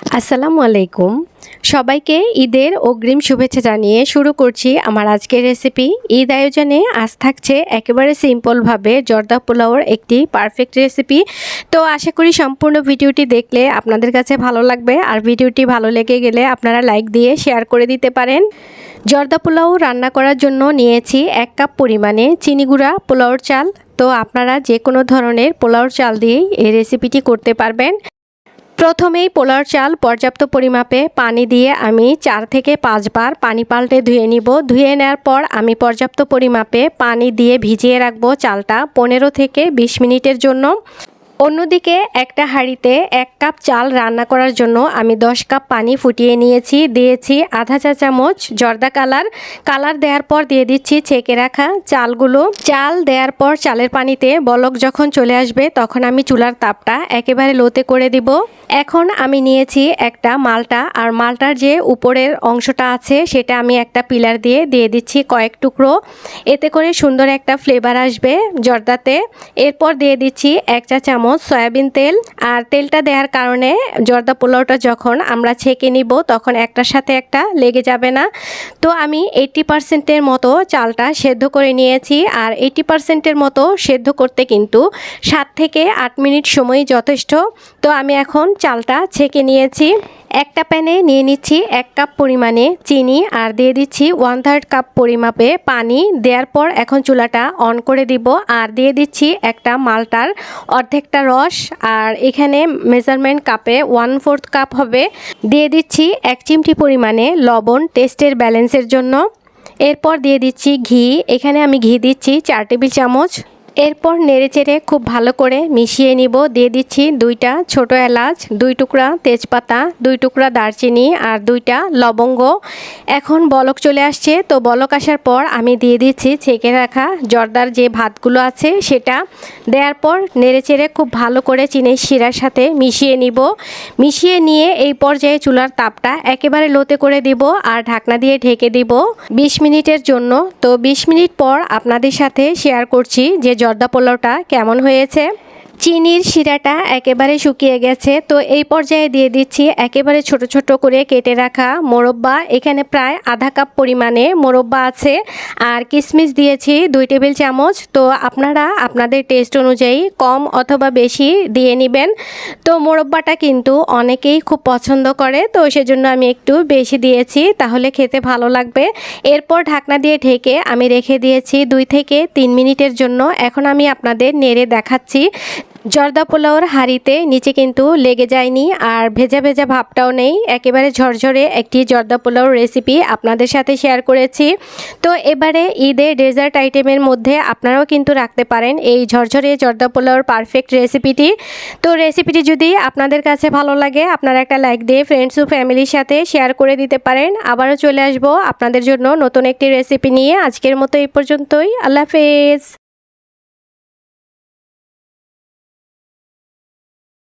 আসসালামু আলাইকুম। সবাইকে ঈদের অগ্রিম শুভেচ্ছা জানিয়ে শুরু করছি আমার আজকের রেসিপি ঈদ আয়োজনে আজ থাকছে একেবারে সিম্পলভাবে জর্দা পোলাওর একটি পারফেক্ট রেসিপি তো আশা করি সম্পূর্ণ ভিডিওটি দেখলে আপনাদের কাছে ভালো লাগবে। আর ভিডিওটি ভালো লেগে গেলে আপনারা লাইক দিয়ে শেয়ার করে দিতে পারেন। জর্দা পোলাও রান্না করার জন্য নিয়েছি এক কাপ পরিমাণে চিনি গুঁড়া পোলাওর চাল। তো আপনারা যে কোনো ধরনের পোলাওর চাল দিয়েই এই রেসিপিটি করতে পারবেন। প্রথমেই পোলার চাল পর্যাপ্ত পরিমাপে পানি দিয়ে আমি চার থেকে পাঁচবার পানি পাল্টে ধুয়ে নিব। ধুয়ে নেওয়ার পর আমি পর্যাপ্ত পরিমাপে পানি দিয়ে ভিজিয়ে রাখব চালটা পনেরো থেকে বিশ মিনিটের জন্য। অন্যদিকে একটা হাঁড়িতে এক কাপ চাল রান্না করার জন্য আমি দশ কাপ পানি ফুটিয়ে নিয়েছি, দিয়েছি আধা চা চামচ জর্দা কালার। কালার দেওয়ার পর দিয়ে দিচ্ছি ছেঁকে রাখা চালগুলো। চাল দেওয়ার পর চালের পানিতে বলক যখন চলে আসবে তখন আমি চুলার তাপটা একেবারে লোতে করে দিব। এখন আমি নিয়েছি একটা মালটা আর মালটার যে উপরের অংশটা আছে সেটা আমি একটা পিলার দিয়ে দিয়ে দিচ্ছি কয়েক টুকরো। এতে করে সুন্দর একটা ফ্লেভার আসবে জর্দাতে। এরপর দিয়ে দিচ্ছি এক চা চামচ সয়াবিন তেল আর তেলটা দেওয়ার কারণে জর্দা পোলাওটা যখন আমরা ছেঁকে নিব, তখন একটার সাথে একটা লেগে যাবে না। তো আমি এইটি পার্সেন্টের মতো চালটা সেদ্ধ করে নিয়েছি আর এইটি পার্সেন্টের মতো সেদ্ধ করতে কিন্তু সাত থেকে আট মিনিট সময় যথেষ্ট। তো আমি এখন চালটা ছেঁকে নিয়েছি। একটা প্যানে নিয়ে নিচ্ছি এক কাপ পরিমাণে চিনি আর দিয়ে দিচ্ছি ওয়ান থার্ড কাপ পরিমাপে পানি। দেওয়ার পর এখন চুলাটা অন করে দিব আর দিয়ে দিচ্ছি একটা মালটার অর্ধেকটা রস আর এখানে মেজারমেন্ট কাপে ওয়ান ফোর্থ কাপ হবে। দিয়ে দিচ্ছি এক চিমটি পরিমাণে লবণ টেস্টের ব্যালেন্সের জন্য। এরপর দিয়ে দিচ্ছি ঘি। এখানে আমি ঘি দিচ্ছি চার টেবিল চামচ। এরপর নেড়েচেড়ে খুব ভালো করে মিশিয়ে নিব। দিয়ে দিচ্ছি দুইটা ছোট এলাচ, দুই টুকরা তেজপাতা, দুই টুকরা দারচিনি আর দুইটা লবঙ্গ। এখন বলক চলে আসছে। তো বলক আসার পর আমি দিয়ে দিচ্ছি ছেঁকে রাখা জর্দার যে ভাতগুলো আছে সেটা। দেওয়ার পর নেড়েচেড়ে খুব ভালো করে চিনির শিরার সাথে মিশিয়ে নিব। মিশিয়ে নিয়ে এই পর্যায়ে চুলার তাপটা একেবারে লোতে করে দিব আর ঢাকনা দিয়ে ঢেকে দিব। বিশ মিনিটের জন্য। তো বিশ মিনিট পর আপনাদের সাথে শেয়ার করছি যে জর্দা পোলাওটা কেমন হয়েছে? চিনির শিরাটা একেবারে শুকিয়ে গেছে। তো এই পর্যায়ে দিয়ে দিচ্ছি একেবারে ছোট ছোট করে কেটে রাখা মোরব্বা। এখানে প্রায় আধা কাপ পরিমাণে মোরব্বা আছে। আর কিশমিশ দিয়েছি দুই টেবিল চামচ। তো আপনারা আপনাদের টেস্ট অনুযায়ী কম অথবা বেশি দিয়ে নেবেন। তো মোরব্বাটা কিন্তু অনেকেই খুব পছন্দ করে। তো সেজন্য আমি একটু বেশি দিয়েছি, তাহলে খেতে ভালো লাগবে। এরপর ঢাকনা দিয়ে ঢেকে আমি রেখে দিয়েছি দুই থেকে তিন মিনিটের জন্য। এখন আমি আপনাদের নেড়ে দেখাচ্ছি জর্দা পোলাওর হাঁড়িতে নিচে কিন্তু লেগে যায়নি আর ভেজা ভেজা ভাবটাও নেই। একেবারে ঝরঝরে একটি জর্দা পোলাওর রেসিপি আপনাদের সাথে শেয়ার করেছি। তো এবারে ঈদে ডেজার্ট আইটেমের মধ্যে আপনারাও কিন্তু রাখতে পারেন এই ঝরঝরে জর্দা পোলাওর পারফেক্ট রেসিপিটি তো রেসিপিটি যদি আপনাদের কাছে ভালো লাগে, আপনারা একটা লাইক দিয়ে ফ্রেন্ডস ও ফ্যামিলির সাথে শেয়ার করে দিতে পারেন। আবারও চলে আসব আপনাদের জন্য নতুন একটি রেসিপি নিয়ে। আজকের মতো এই পর্যন্তই। আল্লাহ হাফেজ।